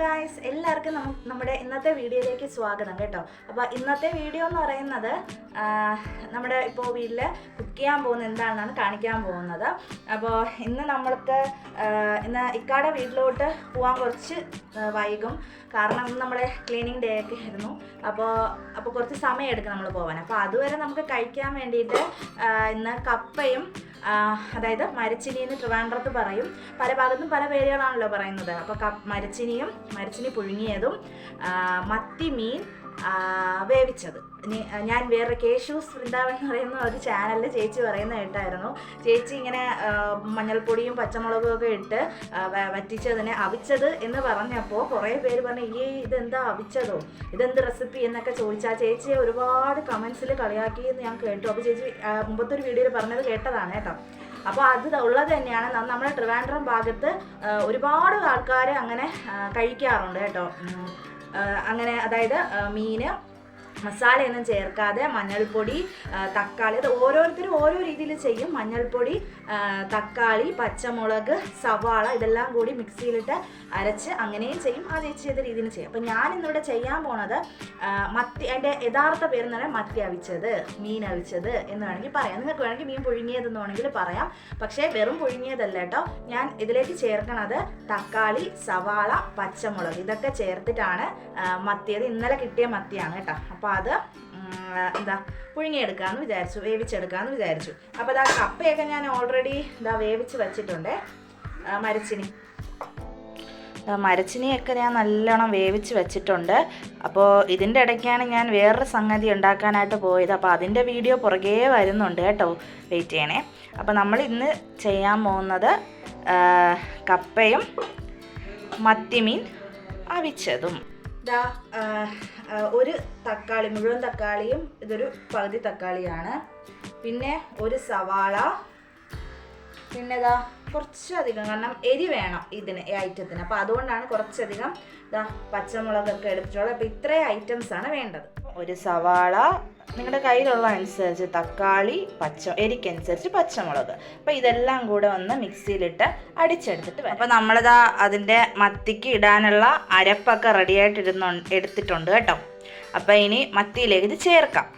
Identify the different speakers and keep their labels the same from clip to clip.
Speaker 1: Guys എല്ലാവർക്കും നമ നമ്മുടെ ഇന്നത്തെ വീഡിയോയിലേക്ക് സ്വാഗതം കേട്ടോ. അപ്പോൾ ഇന്നത്തെ വീഡിയോ എന്ന് പറയുന്നത് നമ്മുടെ ഇപ്പോൾ വീട്ടിൽ കുക്ക് ചെയ്യാൻ പോകുന്ന എന്താണെന്നാണ് കാണിക്കാൻ പോകുന്നത്. അപ്പോൾ ഇന്ന് നമ്മൾക്ക് ഇന്ന് ഇക്കാടെ വീട്ടിലോട്ട് പോകാൻ കുറച്ച് വൈകും. കാരണം ഇന്ന് നമ്മുടെ ക്ലീനിങ് ഡേ ഒക്കെ ആയിരുന്നു. അപ്പോൾ അപ്പോൾ കുറച്ച് സമയം എടുക്കും നമ്മൾ പോകാൻ അപ്പോൾ അതുവരെ നമുക്ക് കഴിക്കാൻ വേണ്ടിയിട്ട് ഇന്ന് കപ്പയും അതായത് മരച്ചിനി എന്ന് ട്രിവാൻഡ്രത്ത് പറയും. പല ഭാഗത്തും പല പേരുകളാണല്ലോ പറയുന്നത്. അപ്പോൾ മരച്ചിനിയും മരച്ചിനി പുഴുങ്ങിയതും മത്തി മീൻ വേവിച്ചത്. ഞാൻ വേറെ കേശൂസ് വൃന്ദാവൻ എന്ന് പറയുന്ന ഒരു ചാനലിൽ ചേച്ചി പറയുന്ന കേട്ടായിരുന്നു. ചേച്ചി ഇങ്ങനെ മഞ്ഞൾപ്പൊടിയും പച്ചമുളകും ഒക്കെ ഇട്ട് വറ്റിച്ചതിനെ അവിച്ചത് എന്ന് പറഞ്ഞപ്പോൾ കുറേ പേര് പറഞ്ഞു ഈ ഇതെന്താ അവിച്ചതോ? ഇതെന്ത് റെസിപ്പി എന്നൊക്കെ ചോദിച്ചാൽ ചേച്ചിയെ ഒരുപാട് കമൻസിൽ കളിയാക്കി എന്ന് ഞാൻ കേട്ടു. അപ്പോൾ ചേച്ചി മുമ്പത്തെ ഒരു വീഡിയോയിൽ പറഞ്ഞത് കേട്ടതാണ് കേട്ടോ. അപ്പോൾ അത് ഉള്ളത് തന്നെയാണ്. നമ്മുടെ ട്രിവാൻഡ്രം ഭാഗത്ത് ഒരുപാട് ആൾക്കാർ അങ്ങനെ കഴിക്കാറുണ്ട് കേട്ടോ. അങ്ങനെ അതായത് മീന് മസാലയൊന്നും ചേർക്കാതെ മഞ്ഞൾപ്പൊടി തക്കാളി അത് ഓരോരുത്തരും ഓരോ രീതിയിൽ ചെയ്യും. മഞ്ഞൾപ്പൊടി തക്കാളി പച്ചമുളക് സവാള ഇതെല്ലാം കൂടി മിക്സിയിലിട്ട് അരച്ച് അങ്ങനെയും ചെയ്യും. ചേച്ചി ചെയ്ത രീതിയിൽ ചെയ്യും. അപ്പം ഞാൻ ഇന്നിവിടെ ചെയ്യാൻ പോണത് മത്തി എന്റെ യഥാർത്ഥ പേര് എന്ന് പറഞ്ഞാൽ മത്തി അവിച്ചത് മീൻ അവിച്ചത് എന്ന് വേണമെങ്കിൽ പറയാം. നിങ്ങൾക്ക് വേണമെങ്കിൽ മീൻ പുഴുങ്ങിയതെന്ന് വേണമെങ്കിൽ പറയാം. പക്ഷേ വെറും പുഴുങ്ങിയതല്ല കേട്ടോ. ഞാൻ ഇതിലേക്ക് ചേർക്കണത് തക്കാളി സവാള പച്ചമുളക്. ഇതൊക്കെ ചേർത്തിട്ടാണ് മത്തിയത്. ഇന്നലെ കിട്ടിയ മത്തിയാണ് കേട്ടോ. അപ്പോൾ അത് എന്താ പുഴുങ്ങിയെടുക്കാമെന്ന് വിചാരിച്ചു വേവിച്ചെടുക്കാമെന്ന് വിചാരിച്ചു. അപ്പോൾ ഇതാ കപ്പയൊക്കെ ഞാൻ ഓൾറെഡി ഇതാ വേവിച്ച് വെച്ചിട്ടുണ്ട്. മരച്ചിനി. മരച്ചിനിയൊക്കെ ഞാൻ നല്ലോണം വേവിച്ച് വെച്ചിട്ടുണ്ട്. അപ്പോൾ ഇതിന്റെ ഇടയ്ക്കാണ് ഞാൻ വേറൊരു സംഗതി ഉണ്ടാക്കാനായിട്ട് പോയത്. അപ്പോൾ അതിന്റെ വീഡിയോ പുറകേ വരുന്നുണ്ട് കേട്ടോ. വെയിറ്റ് ചെയ്യണേ. അപ്പോൾ നമ്മൾ ഇന്ന് ചെയ്യാൻ പോകുന്നത് കപ്പയും മത്തിമീൻ അവിച്ചതും. ആ, ഒരു തക്കാളി മുഴുവൻ തക്കാളിയും ഇതൊരു പകുതി തക്കാളിയാണ്. പിന്നെ ഒരു സവാള. പിന്നെ ഇതാ കുറച്ചധികം കാരണം എരി വേണം ഇതിന് ഈ ഐറ്റത്തിന് അപ്പോൾ അതുകൊണ്ടാണ് കുറച്ചധികം ഇതാ പച്ചമുളകൊക്കെ എടുത്തിട്ടുള്ളത്. അപ്പോൾ ഇത്രയും ഐറ്റംസ് ആണ് വേണ്ടത്. ഒരു സവാള നിങ്ങളുടെ കയ്യിലുള്ള അനുസരിച്ച് തക്കാളി പച്ച എരിക്കനുസരിച്ച് പച്ചമുളക്. അപ്പോൾ ഇതെല്ലാം കൂടെ ഒന്ന് മിക്സിയിലിട്ട് അടിച്ചെടുത്തിട്ട് വരാം. അപ്പോൾ നമ്മളിതാ അതിന്റെ മത്തിക്ക് ഇടാനുള്ള അരപ്പൊക്കെ റെഡിയായിട്ട് ഇടുന്നു എടുത്തിട്ടുണ്ട് കേട്ടോ. അപ്പോൾ ഇനി മത്തിയിലേക്ക് ഇത് ചേർക്കാം.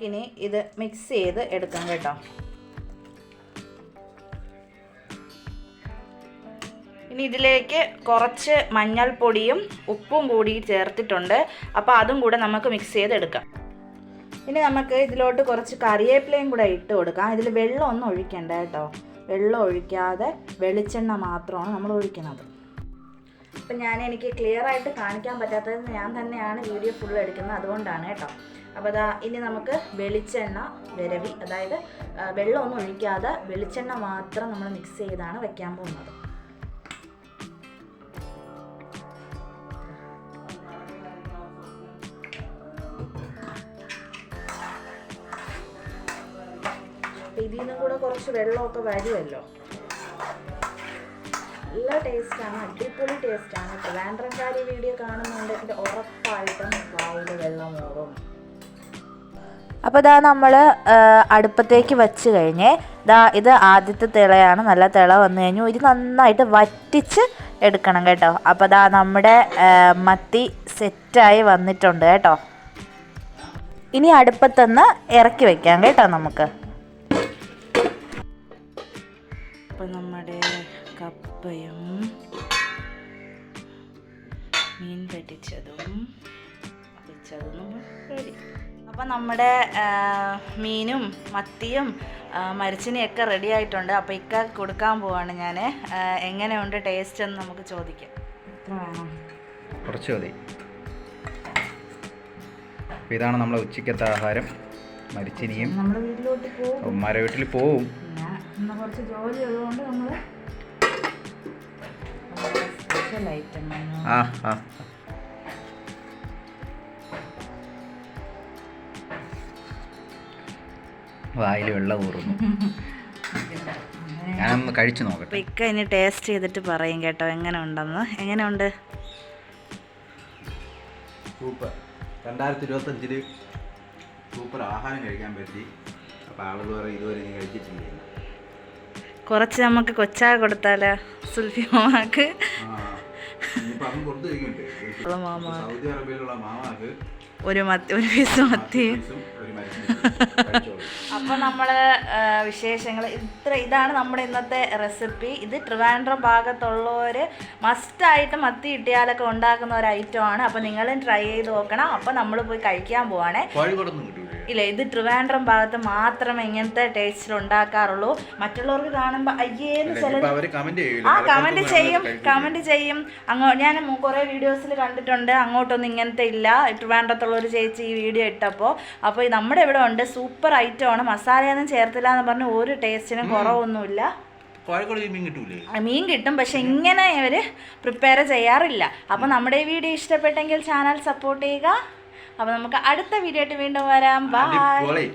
Speaker 1: നമുക്കിനി ഇത് മിക്സ് ചെയ്ത് എടുക്കാം കേട്ടോ. ഇനി ഇതിലേക്ക് കുറച്ച് മഞ്ഞൾപ്പൊടിയും ഉപ്പും കൂടി ചേർത്തിട്ടുണ്ട്. അപ്പോൾ അതും കൂടെ നമുക്ക് മിക്സ് ചെയ്ത് എടുക്കാം. ഇനി നമുക്ക് ഇതിലോട്ട് കുറച്ച് കറിവേപ്പിലയും കൂടെ ഇട്ട് കൊടുക്കാം. ഇതിൽ വെള്ളം ഒന്നും ഒഴിക്കണ്ട കേട്ടോ. വെള്ളം ഒഴിക്കാതെ വെളിച്ചെണ്ണ മാത്രമാണ് നമ്മൾ ഒഴിക്കുന്നത്. അപ്പം ഞാൻ എനിക്ക് ക്ലിയർ ആയിട്ട് കാണിക്കാൻ പറ്റാത്തത് ഞാൻ തന്നെയാണ് വീഡിയോ ഫുൾ എടുക്കുന്നത്. അതുകൊണ്ടാണ് കേട്ടോ. അപ്പോൾ അതാ ഇനി നമുക്ക് വെളിച്ചെണ്ണ വിരവി അതായത് വെള്ളമൊന്നും ഒഴിക്കാതെ വെളിച്ചെണ്ണ മാത്രം നമ്മൾ മിക്സ് ചെയ്താണ് വെക്കാൻ പോകുന്നത്. ഇതിൽ നിന്നും കൂടെ കുറച്ച് വെള്ളമൊക്കെ വരുമല്ലോ. നല്ല ടേസ്റ്റാണ് അടിപൊളി ടേസ്റ്റാണ് ട്രിവാൻഡ്രംകാരി വീഡിയോ കാണുന്നുണ്ടെങ്കിൽ ഉറപ്പായിട്ടും വായിൽ വെള്ളം ഊറും അപ്പോൾ ഇതാ നമ്മൾ അടുപ്പത്തേക്ക് വെച്ച് കഴിഞ്ഞ് ഇതാ ഇത് ആദ്യത്തെ തിളയാണ് നല്ല തിള വന്നു കഴിഞ്ഞു ഇത് നന്നായിട്ട് വറ്റിച്ച് എടുക്കണം കേട്ടോ. അപ്പോൾ ഇതാ നമ്മുടെ മത്തി സെറ്റായി വന്നിട്ടുണ്ട് കേട്ടോ. ഇനി അടുപ്പത്തുനിന്ന് ഇറക്കി വെക്കാം കേട്ടോ നമുക്ക്. അപ്പം നമ്മുടെ കപ്പയും മീൻ പറ്റിച്ചതും പറ്റിച്ചതും റെഡി. അപ്പോൾ നമ്മുടെ മീനും മത്തിയും മരച്ചിനിയൊക്കെ റെഡി ആയിട്ടുണ്ട്. അപ്പോൾ ഇക്ക കൊടുക്കാൻ പോവാണ് ഞാൻ എങ്ങനെയുണ്ട് ടേസ്റ്റ് എന്ന് നമുക്ക് ചോദിക്കാം. എത്ര വേണം.
Speaker 2: കുറച്ച് മതി. ഇതാണ് നമ്മളെ ഉച്ചക്കത്തെ ആഹാരം. മരിച്ചിനിയും
Speaker 1: നമ്മുടെ വീട്ടിലോട്ട് പോകും.
Speaker 2: ഉമ്മാരെ വീട്ടിൽ പോവും.
Speaker 1: കുറച്ച് ജോലി ഉള്ളതുകൊണ്ട് നമ്മൾ സ്പെഷ്യൽ ഐറ്റം
Speaker 2: ആ ആ. വായിൽ വെള്ളം ഊറുന്നു ഞാനൊന്ന് കഴിച്ചു നോക്കട്ടെ.
Speaker 1: ഇക്ക ഇനി ടേസ്റ്റ് ചെയ്തിട്ട് പറയും കേട്ടോ എങ്ങനെ ഉണ്ടെന്ന്. എങ്ങനെ ഉണ്ട്
Speaker 3: സൂപ്പർ. രണ്ടായിരത്തി ഇരുപത്തഞ്ചിൽ സൂപ്പർ ആഹാരം കഴിക്കാൻ പറ്റി. അപ്പോൾ ആളുകൾ പറയും ഇതുവരെ ഞാൻ കഴിച്ചിട്ടില്ല.
Speaker 1: കുറച്ച് നമുക്ക് കൊച്ചാ കൊടുത്താലോ സുൽഫി മാമാക്ക്. ഒരു മത്തി ഒരു പീസ് മത്തി.
Speaker 3: നമ്മൾ
Speaker 1: അപ്പോൾ നമ്മൾ വിശേഷങ്ങൾ ഇത്ര ഇതാണ് നമ്മുടെ ഇന്നത്തെ റെസിപ്പി. ഇത് ട്രിവാൻഡ്രം മസ്റ്റ് ആയിട്ട് മത്തി കിട്ടിയാലൊക്കെ ഉണ്ടാക്കുന്ന ഒരു ഐറ്റം ആണ്. അപ്പോൾ നിങ്ങളും ട്രൈ ചെയ്ത് നോക്കണം. അപ്പോൾ നമ്മൾ പോയി കഴിക്കാൻ പോവാണേ.
Speaker 3: കോഴിക്കോടൊന്നും
Speaker 1: ഇല്ല? ഇത് ട്രിവാൻഡ്രം ഭാഗത്ത് മാത്രമേ ഇങ്ങനത്തെ ടേസ്റ്റിൽ ഉണ്ടാക്കാറുള്ളൂ. മറ്റുള്ളവർക്ക് കാണുമ്പോൾ അയ്യേന്ന് ചിലർ
Speaker 3: കമന്റ്
Speaker 1: ആ കമന്റ് ചെയ്യും കമന്റ് ചെയ്യും. അങ്ങോ ഞാൻ കുറേ വീഡിയോസിൽ കണ്ടിട്ടുണ്ട്. അങ്ങോട്ടൊന്നും ഇങ്ങനത്തെ ഇല്ല. ട്രിവാൻഡ്രത്തുള്ള ഒരു ചേച്ചി ഈ വീഡിയോ ഇട്ടപ്പോൾ അപ്പോൾ നമ്മുടെ ഇവിടെ ഉണ്ട് സൂപ്പർ ഐറ്റം ആണ്. മസാലയൊന്നും ചേർത്തില്ല എന്ന് പറഞ്ഞ് ഒരു ടേസ്റ്റിനും കുറവൊന്നുമില്ല.
Speaker 3: കോഴിക്കോട് മീൻ കിട്ടൂലേ?
Speaker 1: മീൻ കിട്ടും. പക്ഷെ ഇങ്ങനെ ഇവർ പ്രിപ്പയർ ചെയ്യാറില്ല. അപ്പോൾ നമ്മുടെ ഈ വീഡിയോ ഇഷ്ടപ്പെട്ടെങ്കിൽ ചാനൽ സപ്പോർട്ട് ചെയ്യുക. അപ്പോൾ നമുക്ക് അടുത്ത വീഡിയോ ആയിട്ട് വീണ്ടും വരാം. ബൈ